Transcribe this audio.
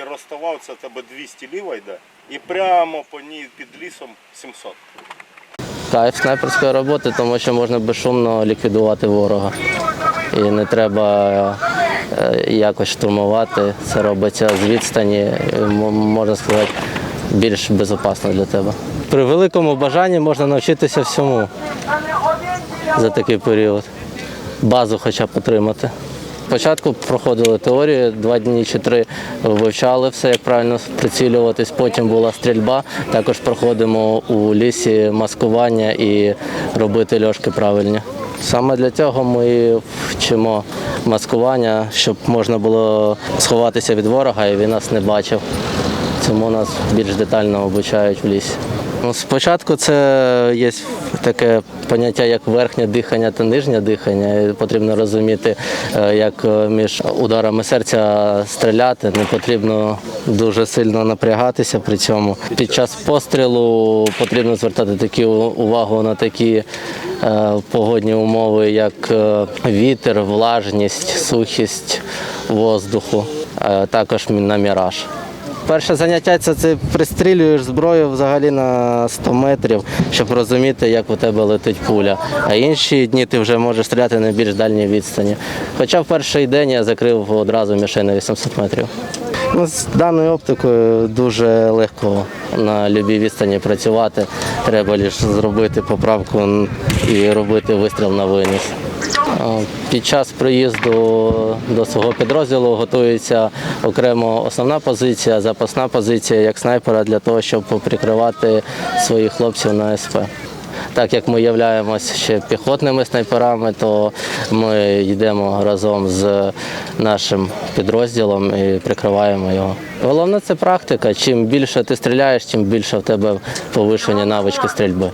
І розставав, це тебе 200 ліва йде, і прямо по ній під лісом 700. Кайф снайперської роботи, тому що можна безшумно ліквідувати ворога. І не треба е, якось штурмувати. Це робиться з відстані, е, можна сказати, більш безпечно для тебе. При великому бажанні можна навчитися всьому за такий період. Базу хоча б отримати. Спочатку проходили теорію, два дні чи три вивчали все, як правильно прицілюватись. Потім була стрільба. Також проходимо у лісі маскування і робити льошки правильні. Саме для цього ми вчимо маскування, щоб можна було сховатися від ворога і він нас не бачив. Цьому нас більш детально обучають в лісі. Спочатку це є таке поняття, як верхнє дихання та нижнє дихання. Потрібно розуміти, е, як е, між ударами серця стріляти. Не потрібно дуже сильно напрягатися при цьому. Під час пострілу потрібно звертати такі увагу на такі е, погодні умови, як вітер, влажність, сухість воздуху, е, також на міраж. Перше заняття це ти пристрілюєш зброю взагалі на 100 метрів, щоб розуміти, як у тебе летить пуля. А інші дні ти вже можеш стріляти на більш дальній відстані. Хоча в перший день я закрив одразу мішень на 800 метрів. Ну, з даною оптикою дуже легко на будь-якій відстані працювати. Треба лише зробити поправку і робити вистріл на виніс. Під час приїзду до свого підрозділу готується окремо основна позиція, запасна позиція як снайпера для того, щоб прикривати своїх хлопців на СП. Так як ми являємося ще піхотними снайперами, то ми йдемо разом з нашим підрозділом і прикриваємо його. Головне це практика. Чим більше ти стріляєш, тим більше в тебе повишення навички стрільби.